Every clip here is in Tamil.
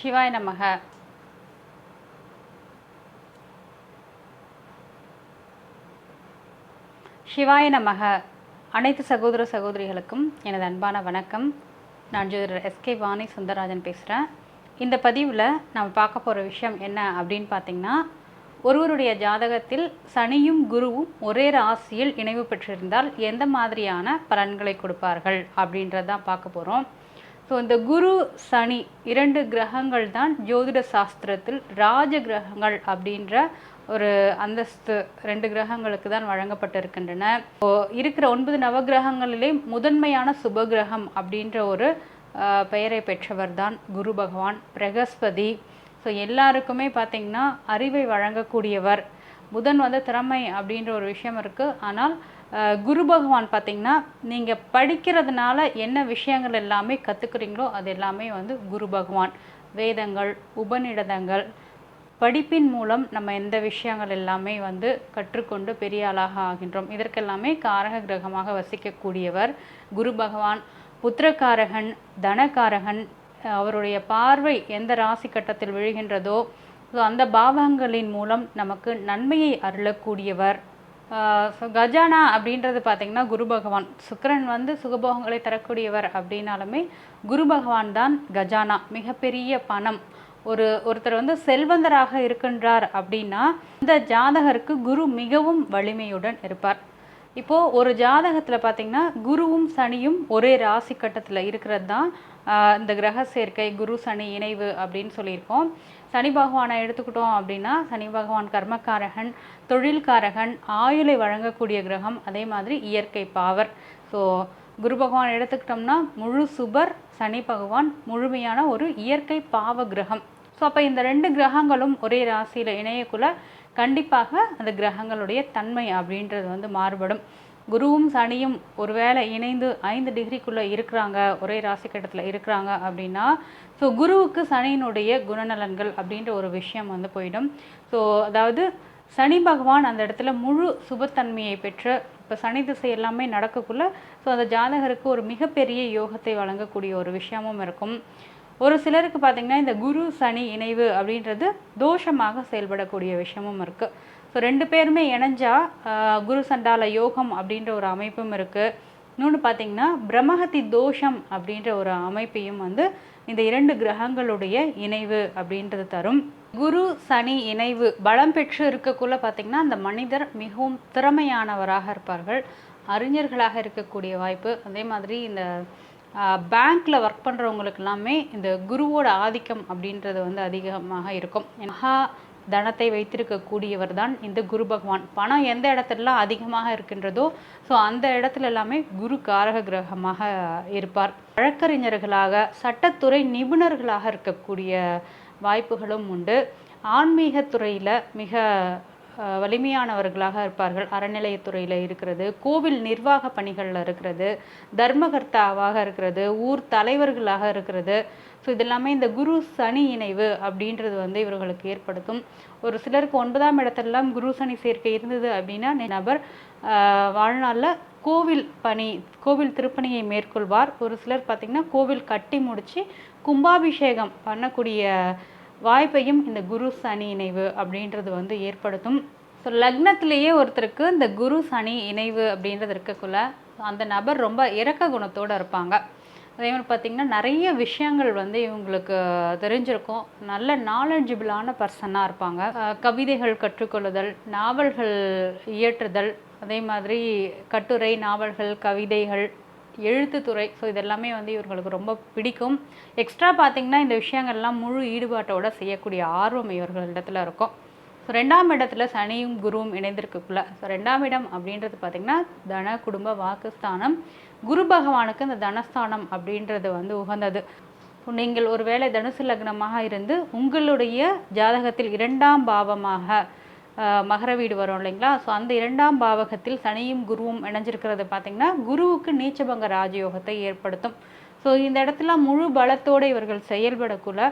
சிவாய நமக. சிவாய நமக. அனைத்து சகோதர சகோதரிகளுக்கும் எனது அன்பான வணக்கம். நான் ஜோதிடர் எஸ்கே வாணி சுந்தரராஜன் பேசுகிறேன் இந்த பதிவில் நம்ம பார்க்க போகிற விஷயம் என்ன அப்படின்னு பார்த்தீங்கன்னா ஒருவருடைய ஜாதகத்தில் சனியும் குருவும் ஒரே ராசியில் இணைவு பெற்றிருந்தால் எந்த மாதிரியான பலன்களை கொடுப்பார்கள் அப்படின்றதான் பார்க்க போகிறோம் ஸோ இந்த குரு சனி இரண்டு கிரகங்கள் தான் ஜோதிட சாஸ்திரத்தில் ராஜ கிரகங்கள் அப்படின்ற ஒரு அந்தஸ்து ரெண்டு கிரகங்களுக்கு தான் வழங்கப்பட்டிருக்கின்றன. இப்போ இருக்கிற ஒன்பது நவகிரகங்களிலே முதன்மையான சுப கிரகம் அப்படின்ற ஒரு பெயரை பெற்றவர் தான் குரு பகவான். பிரகஸ்பதி. ஸோ எல்லாருக்குமே பார்த்தீங்கன்னா அறிவை வழங்கக்கூடியவர். புதன் வந்து திறமை அப்படின்ற ஒரு விஷயம் இருக்குது ஆனால் குரு பகவான் பார்த்தீங்கன்னா நீங்கள் படிக்கிறதுனால என்ன விஷயங்கள் எல்லாமே கற்றுக்குறீங்களோ அது எல்லாமே வந்து குரு பகவான். வேதங்கள் உபநிடதங்கள் படிப்பின் மூலம் நம்ம எந்த விஷயங்கள் எல்லாமே வந்து கற்றுக்கொண்டு பெரிய ஆளாக ஆகின்றோம். இதற்கெல்லாமே காரக கிரகமாக வசிக்கக்கூடியவர் குரு பகவான். புத்திரகாரகன் தனகாரகன் அவருடைய பார்வை எந்த ராசி கட்டத்தில் விழுகின்றதோ ஸோ அந்த பாவங்களின் மூலம் நமக்கு நன்மையை அருளக்கூடியவர். கஜானா அப்படின்றது பார்த்தீங்கன்னா குரு பகவான். சுக்கிரன் வந்து சுகபோகங்களை தரக்கூடியவர் அப்படின்னாலுமே குரு பகவான் தான் கஜானா மிகப்பெரிய பணம். ஒரு ஒருத்தர் வந்து செல்வந்தராக இருக்கின்றார் அப்படின்னா இந்த ஜாதகருக்கு குரு மிகவும் வலிமையுடன் இருப்பார். இப்போது ஒரு ஜாதகத்தில் பார்த்தீங்கன்னா குருவும் சனியும் ஒரே ராசி கட்டத்தில் இருக்கிறது தான் இந்த கிரக சேர்க்கை குரு சனி இணைவு அப்படின்னு சொல்லியிருக்கோம். சனி பகவானை எடுத்துக்கிட்டோம் அப்படின்னா சனி பகவான் கர்மக்காரகன் தொழில்காரகன் ஆயுளை வழங்கக்கூடிய கிரகம் அதே மாதிரி இயற்கை பாவர். ஸோ குரு பகவான் எடுத்துக்கிட்டோம்னா முழு சுபர் சனி பகவான் முழுமையான ஒரு இயற்கை பாவ கிரகம். ஸோ அப்போ இந்த ரெண்டு கிரகங்களும் ஒரே ராசியில் இணையக்குள்ள கண்டிப்பாக அந்த கிரகங்களுடைய தன்மை அப்படின்றது வந்து மாறுபடும். குருவும் சனியும் ஒருவேளை இணைந்து ஐந்து டிகிரிக்குள்ளே இருக்கிறாங்க ஒரே ராசி கட்டத்தில் இருக்கிறாங்க அப்படின்னா ஸோ குருவுக்கு சனியினுடைய குணநலன்கள் அப்படின்ற ஒரு விஷயம் வந்து போயிடும். ஸோ அதாவது சனி பகவான் அந்த இடத்துல முழு சுபத்தன்மையை பெற்று இப்போ சனி திசை எல்லாமே நடக்கக்குள்ள ஸோ அந்த ஜாதகருக்கு ஒரு மிகப்பெரிய யோகத்தை வழங்கக்கூடிய ஒரு விஷயமும் இருக்கும். ஒரு சிலருக்கு பார்த்தீங்கன்னா இந்த குரு சனி இணைவு அப்படின்றது தோஷமாக செயல்படக்கூடிய விஷயமும் இருக்குது ஸோ ரெண்டு பேருமே இணைஞ்சா குரு சண்டால யோகம் அப்படின்ற ஒரு அமைப்பும் இருக்குது இன்னொன்று பார்த்தீங்கன்னா பிரம்மஹத்தி தோஷம் அப்படின்ற ஒரு அமைப்பையும் வந்து இந்த இரண்டு கிரகங்களுடைய இணைவு அப்படின்றது தரும். குரு சனி இணைவு பலம் பெற்று இருக்கக்குள்ள பார்த்தீங்கன்னா அந்த மனிதர் மிகவும் திறமையானவராக இருப்பார்கள். அறிஞர்களாக இருக்கக்கூடிய வாய்ப்பு. அதே மாதிரி இந்த பேங்க்கில் ஒர்க் பண்ணுறவங்களுக்கு எல்லாமே இந்த குருவோட ஆதிக்கம் அப்படின்றது வந்து அதிகமாக இருக்கும். மகா தனத்தை வைத்திருக்கக்கூடியவர் தான் இந்த குரு பகவான். பணம் எந்த இடத்துலலாம் அதிகமாக இருக்கின்றதோ ஸோ அந்த இடத்துல எல்லாமே குரு காரக கிரகமாக இருப்பார். வழக்கறிஞர்களாக சட்டத்துறை நிபுணர்களாக இருக்கக்கூடிய வாய்ப்புகளும் உண்டு. ஆன்மீகத்துறையில் மிக வலிமையானவர்களாக இருப்பார்கள். அறநிலையத்துறையில் இருக்கிறது. கோவில் நிர்வாக பணிகளில் இருக்கிறது. தர்மகர்த்தாவாக இருக்கிறது. ஊர் தலைவர்களாக இருக்கிறது. ஸோ இதெல்லாமே இந்த குரு சனி இணைவு அப்படின்றது வந்து இவர்களுக்கு ஏற்படுத்தும். ஒரு சிலருக்கு ஒன்பதாம் இடத்துலலாம் குரு சனி சேர்க்கை இருந்தது அப்படின்னா நபர் வாழ்நாளில் கோவில் பணி கோவில் திருப்பணியை மேற்கொள்வார். ஒரு சிலர் பார்த்திங்கன்னா கோவில் கட்டி முடித்து கும்பாபிஷேகம் பண்ணக்கூடிய வாய்ப்பையும் இந்த குரு சனி இணைவு அப்படின்றது வந்து ஏற்படுத்தும். ஸோ லக்னத்திலேயே ஒருத்தருக்கு இந்த குரு சனி இணைவு அப்படின்றது இருக்கக்குள்ள அந்த நபர் ரொம்ப இரக்க குணத்தோடு இருப்பாங்க. அதே மாதிரி பார்த்திங்கன்னா நிறைய விஷயங்கள் வந்து இவங்களுக்கு தெரிஞ்சிருக்கும். நல்ல நாலெட்ஜிபிளான பர்சனாக இருப்பாங்க. கவிதைகள் கற்றுக்கொள்ளுதல் நாவல்கள் இயற்றுதல் அதே மாதிரி கட்டுரை நாவல்கள் கவிதைகள் எழுத்துத்துறை. ஸோ இதெல்லாமே வந்து இவர்களுக்கு ரொம்ப பிடிக்கும். எக்ஸ்ட்ரா பார்த்தீங்கன்னா இந்த விஷயங்கள்லாம் முழு ஈடுபாட்டோடு செய்யக்கூடிய ஆர்வம் இவர்களிடத்தில் இருக்கும். ஸோ ரெண்டாம் இடத்துல சனியும் குருவும் இணைந்திருக்குள்ள ஸோ ரெண்டாம் இடம் அப்படின்றது பார்த்திங்கன்னா தன குடும்ப வாக்குஸ்தானம். குரு பகவானுக்கு இந்த தனஸ்தானம் அப்படின்றது வந்து உகந்தது. நீங்கள் ஒருவேளை தனுசு லக்னமாக இருந்து உங்களுடைய ஜாதகத்தில் இரண்டாம் பாவமாக மகர வீடு வரும் இல்லைங்களா? ஸோ அந்த இரண்டாம் பாவகத்தில் சனியும் குருவும் இணைஞ்சிருக்கிறது பார்த்திங்கன்னா குருவுக்கு நீச்சபங்க ராஜயோகத்தை ஏற்படுத்தும். ஸோ இந்த இடத்துல முழு பலத்தோடு இவர்கள் செயல்படக்குள்ள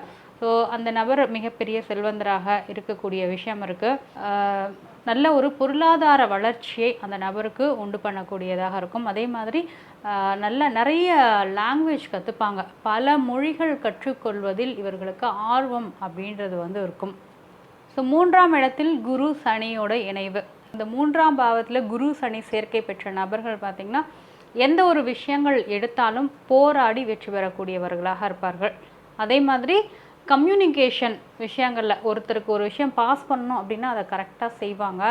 ஸோ அந்த நபர் மிகப்பெரிய செல்வந்தராக இருக்கக்கூடிய விஷயம் இருக்குது நல்ல ஒரு பொருளாதார வளர்ச்சியை அந்த நபருக்கு உண்டு பண்ணக்கூடியதாக இருக்கும். அதே மாதிரி நல்ல நிறைய லாங்குவேஜ் கற்றுப்பாங்க பல மொழிகள் கற்றுக்கொள்வதில் இவர்களுக்கு ஆர்வம் அப்படின்றது வந்து இருக்கும். ஸோ மூன்றாம் இடத்தில் குரு சனியோட இணைவு. இந்த மூன்றாம் பாவத்தில் குரு சனி சேர்க்கை பெற்ற நபர்கள் பார்த்திங்கன்னா எந்த ஒரு விஷயங்கள் எடுத்தாலும் போராடி வெற்றி பெறக்கூடியவர்களாக இருப்பார்கள். அதே மாதிரி கம்யூனிகேஷன் விஷயங்களில் ஒருத்தருக்கு ஒரு விஷயம் பாஸ் பண்ணணும் அப்படின்னா அதை கரெக்டாக செய்வாங்க.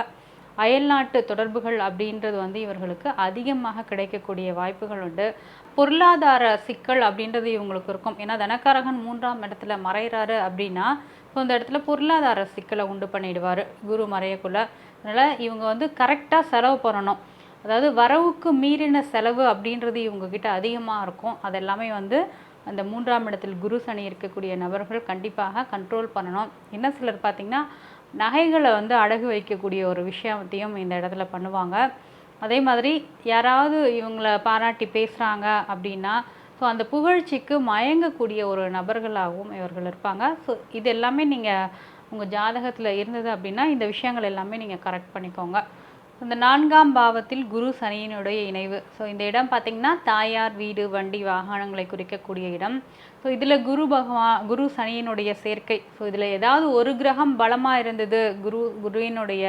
அயல்நாட்டு தொடர்புகள் அப்படின்றது வந்து இவர்களுக்கு அதிகமாக கிடைக்கக்கூடிய வாய்ப்புகள் உண்டு. பொருளாதார சிக்கல் அப்படின்றது இவங்களுக்கு இருக்கும். ஏன்னா தனக்காரகன் மூன்றாம் இடத்துல மறைகிறாரு அப்படின்னா ஸோ அந்த இடத்துல பொருளாதார சிக்கலை உண்டு பண்ணிடுவார். குரு மறையக்குள்ள. அதனால் இவங்க வந்து கரெக்டாக செலவு பண்ணணும். அதாவது வரவுக்கு மீறின செலவு அப்படின்றது இவங்கக்கிட்ட அதிகமாக இருக்கும். அதெல்லாமே வந்து அந்த மூன்றாம் இடத்தில் குரு சனி இருக்கக்கூடிய நபர்கள் கண்டிப்பாக கண்ட்ரோல் பண்ணணும். என்ன சிலர் பார்த்திங்கன்னா நகைகளை வந்து அடகு வைக்கக்கூடிய ஒரு விஷயத்தையும் இந்த இடத்துல பண்ணுவாங்க. அதே மாதிரி யாராவது இவங்கள பாராட்டி பேசுகிறாங்க அப்படின்னா ஸோ அந்த புகழ்ச்சிக்கு மயங்கக்கூடிய ஒரு நபர்களாகவும் இவர்கள் இருப்பாங்க. ஸோ இது எல்லாமே நீங்கள் உங்கள் ஜாதகத்தில் இருந்தது அப்படின்னா இந்த விஷயங்கள் எல்லாமே நீங்கள் கரெக்ட் பண்ணிக்கோங்க. இந்த நான்காம் பாவத்தில் குரு சனியினுடைய இணைவு. ஸோ இந்த இடம் பார்த்திங்கன்னா தாயார் வீடு வண்டி வாகனங்களை குறிக்கக்கூடிய இடம். ஸோ இதில் குரு பகவான் குரு சனியினுடைய சேர்க்கை. ஸோ இதில் ஏதாவது ஒரு கிரகம் பலமாக இருந்தது குரு குருவினுடைய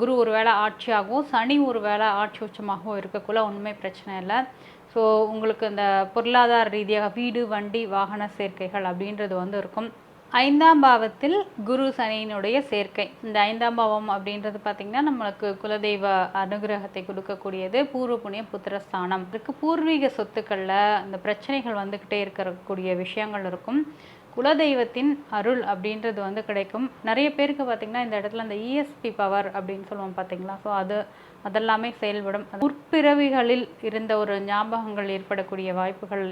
குரு ஒரு வேளை ஆட்சியாகவும் சனி ஒரு வேளை ஆட்சி உச்சமாகவும் இருக்கக்குள்ள ஒன்றுமே பிரச்சனை இல்லை. ஸோ உங்களுக்கு இந்த பொருளாதார ரீதியாக வீடு வண்டி வாகன சேர்க்கைகள் அப்படின்றது வந்து இருக்கும் ஐந்தாம் பாவத்தில் குரு சனியினுடைய சேர்க்கை. இந்த ஐந்தாம் பாவம் அப்படின்றது பார்த்திங்கன்னா நம்மளுக்கு குலதெய்வ அனுகிரகத்தை கொடுக்கக்கூடியது. பூர்வ புண்ணிய புத்திரஸ்தானம். இதுக்கு பூர்வீக சொத்துக்களில் இந்த பிரச்சனைகள் வந்துக்கிட்டே இருக்கக்கூடிய விஷயங்கள் இருக்கும். குலதெய்வத்தின் அருள் அப்படின்றது வந்து கிடைக்கும். நிறைய பேருக்கு பார்த்திங்கன்னா இந்த இடத்துல அந்த இஎஸ்பி பவர் அப்படின்னு சொல்லுவோம் பார்த்திங்களா ஸோ அது அதெல்லாமே செயல்படும். முற்பிறவிகளில் இருந்த ஒரு ஞாபகங்கள் ஏற்படக்கூடிய வாய்ப்புகள்.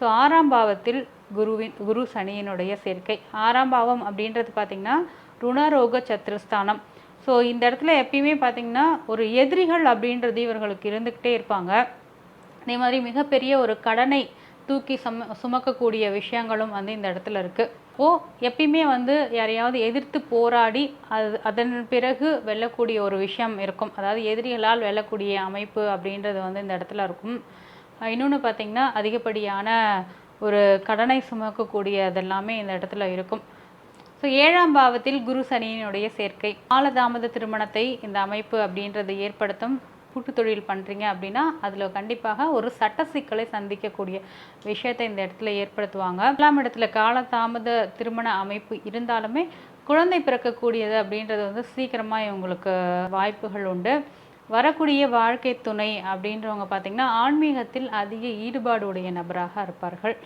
ஸோ ஆறாம் பாவத்தில் குருவின் குரு சனியினுடைய சேர்க்கை. ஆறாம் பாவம் அப்படின்றது பார்த்திங்கன்னா ருணரோக சத்ருஸ்தானம். ஸோ இந்த இடத்துல எப்பயுமே பார்த்திங்கன்னா ஒரு எதிரிகள் அப்படின்றது இவர்களுக்கு இருந்துக்கிட்டே இருப்பாங்க. அதே மாதிரி மிகப்பெரிய ஒரு கடனை தூக்கி சம சுமக்கக்கூடிய விஷயங்களும் வந்து இந்த இடத்துல இருக்குது ஓ எப்பயுமே வந்து யாரையாவது எதிர்த்து போராடி அது அதன் பிறகு வெல்லக்கூடிய ஒரு விஷயம் இருக்கும். அதாவது எதிரிகளால் வெல்லக்கூடிய அமைப்பு அப்படின்றது வந்து இந்த இடத்துல இருக்கும். இன்னொன்று பார்த்திங்கன்னா அதிகப்படியான ஒரு கடனை சுமக்கக்கூடிய அதெல்லாமே இந்த இடத்துல இருக்கும். ஸோ ஏழாம் பாவத்தில் குரு சனியினுடைய சேர்க்கை. காலதாமத திருமணத்தை இந்த அமைப்பு அப்படின்றது ஏற்படுத்தும். கூட்டு தொழில் பண்ணுறீங்க அப்படின்னா அதில் கண்டிப்பாக ஒரு சட்ட சிக்கலை சந்திக்கக்கூடிய விஷயத்தை இந்த இடத்துல ஏற்படுத்துவாங்க. ஏழாம் இடத்துல காலதாமத திருமண அமைப்பு இருந்தாலுமே குழந்தை பிறக்கக்கூடியது அப்படின்றது வந்து சீக்கிரமாக இவங்களுக்கு வாய்ப்புகள் உண்டு. வரக்கூடிய வாழ்க்கை துணை அப்படின்றவங்க பார்த்திங்கன்னா ஆன்மீகத்தில் அதிக ஈடுபாடு உடைய நபராக இருப்பார்கள்.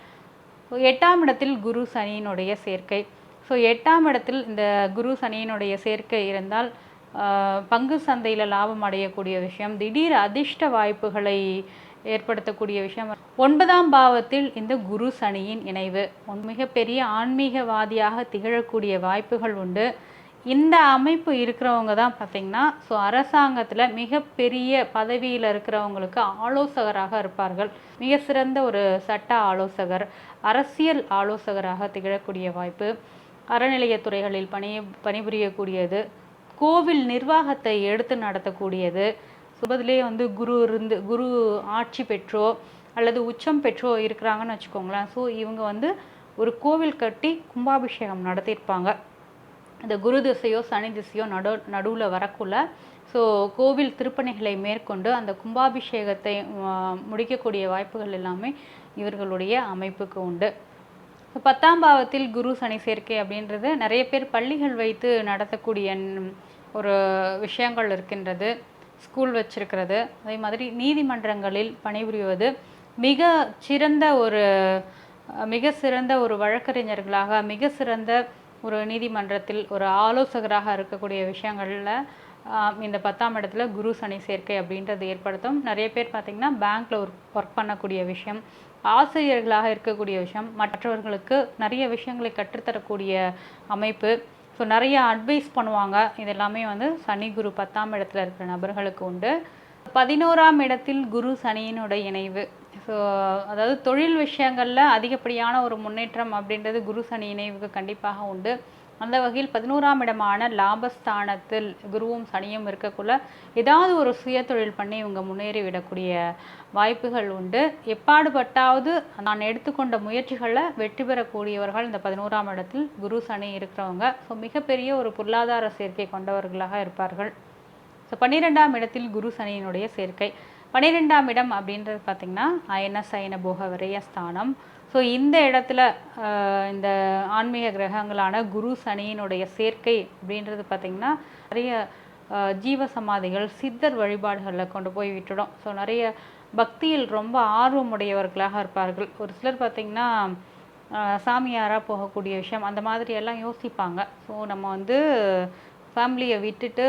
எட்டாம் இடத்தில் குரு சனியினுடைய சேர்க்கை. ஸோ எட்டாம் இடத்தில் இந்த குரு சனியினுடைய சேர்க்கை இருந்தால் பங்கு சந்தையில் லாபம் அடையக்கூடிய விஷயம் திடீர் அதிர்ஷ்ட வாய்ப்புகளை ஏற்படுத்தக்கூடிய விஷயம். ஒன்பதாம் பாவத்தில் இந்த குரு சனியின் இணைவு. மிகப்பெரிய ஆன்மீகவாதியாக திகழக்கூடிய வாய்ப்புகள் உண்டு. இந்த அமைப்பு இருக்கிறவங்க தான் பார்த்திங்கன்னா ஸோ அரசாங்கத்தில் மிகப்பெரிய பதவியில் இருக்கிறவங்களுக்கு ஆலோசகராக இருப்பார்கள். மிக சிறந்த ஒரு சட்ட ஆலோசகர் அரசியல் ஆலோசகராக திகழக்கூடிய வாய்ப்பு. அறநிலையத்துறைகளில் பணி பணிபுரியக்கூடியது. கோவில் நிர்வாகத்தை எடுத்து நடத்தக்கூடியது. சுபதிலே வந்து குரு இருந்து குரு ஆட்சி பெற்றோ அல்லது உச்சம் பெற்றோ இருக்கிறாங்கன்னு வச்சுக்கோங்களேன். ஸோ இவங்க வந்து ஒரு கோவில் கட்டி கும்பாபிஷேகம் நடத்தியிருப்பாங்க. இந்த குரு திசையோ சனி திசையோ நடு நடுவில் வரக்குள்ள ஸோ கோவில் திருப்பணிகளை மேற்கொண்டு அந்த கும்பாபிஷேகத்தை முடிக்கக்கூடிய வாய்ப்புகள் எல்லாமே இவர்களுடைய அமைப்புக்கு உண்டு. பத்தாம் பாவத்தில் குரு சனி சேர்க்கை அப்படின்றது நிறைய பேர் பள்ளிகள் வைத்து நடத்தக்கூடிய ஒரு விஷயங்கள் இருக்கின்றது ஸ்கூல் வச்சிருக்கிறது. அதே மாதிரி நீதிமன்றங்களில் பணிபுரிவது மிக சிறந்த ஒரு மிக சிறந்த ஒரு வழக்கறிஞர்களாக மிக சிறந்த ஒரு நீதிமன்றத்தில் ஒரு ஆலோசகராக இருக்கக்கூடிய விஷயங்களில் இந்த பத்தாம் இடத்துல குரு சனி சேர்க்கை அப்படின்றது ஏற்படுத்தும். நிறைய பேர் பார்த்திங்கன்னா பேங்க்கில் ஒரு ஒர்க் பண்ணக்கூடிய விஷயம் ஆசிரியர்களாக இருக்கக்கூடிய விஷயம் மற்றவர்களுக்கு நிறைய விஷயங்களை கற்றுத்தரக்கூடிய அமைப்பு ஸோ நிறைய அட்வைஸ் பண்ணுவாங்க. இது எல்லாமே வந்து சனி குரு பத்தாம் இடத்துல இருக்கிற நபர்களுக்கு உண்டு. பதினோராம் இடத்தில் குரு சனியினுடைய இணைவு. ஸோ அதாவது தொழில் விஷயங்களில் அதிகப்படியான ஒரு முன்னேற்றம் அப்படின்றது குரு சனி இணைவுக்கு கண்டிப்பாக உண்டு. அந்த வகையில் பதினோராம் இடமான லாபஸ்தானத்தில் குருவும் சனியும் இருக்கக்குள்ள ஏதாவது ஒரு சுய தொழில் பண்ணி இவங்க முன்னேறி விடக்கூடிய வாய்ப்புகள் உண்டு. எப்பாடுபட்டாவது நான் எடுத்துக்கொண்ட முயற்சிகளில் வெற்றி பெறக்கூடியவர்கள் இந்த பதினோராம் இடத்தில் குரு சனி இருக்கிறவங்க. ஸோ மிகப்பெரிய ஒரு பொருளாதார சேர்க்கை கொண்டவர்களாக இருப்பார்கள். ஸோ பன்னிரெண்டாம் இடத்தில் குரு சனியினுடைய சேர்க்கை. பன்னிரெண்டாம் இடம் அப்படின்றது பார்த்திங்கன்னா அயன சயன போக விரய ஸ்தானம். ஸோ இந்த இடத்துல இந்த ஆன்மீக கிரகங்களான குரு சனியினுடைய சேர்க்கை அப்படின்றது பார்த்திங்கன்னா நிறைய ஜீவ சமாதிகள் சித்தர் வழிபாடுகளில் கொண்டு போய் விட்டுடும். ஸோ நிறைய பக்தியில் ரொம்ப ஆர்வமுடையவர்களாக இருப்பார்கள். ஒரு சிலர் பார்த்திங்கன்னா சாமியாராக போகக்கூடிய விஷயம் அந்த மாதிரி எல்லாம் யோசிப்பாங்க. ஸோ நம்ம வந்து ஃபேமிலியை விட்டுட்டு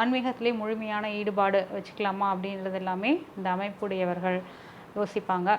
ஆன்மீகத்திலே முழுமையான ஈடுபாடு வச்சுக்கலாமா அப்படின்றது எல்லாமே இந்த அமைப்புடையவர்கள் யோசிப்பாங்க.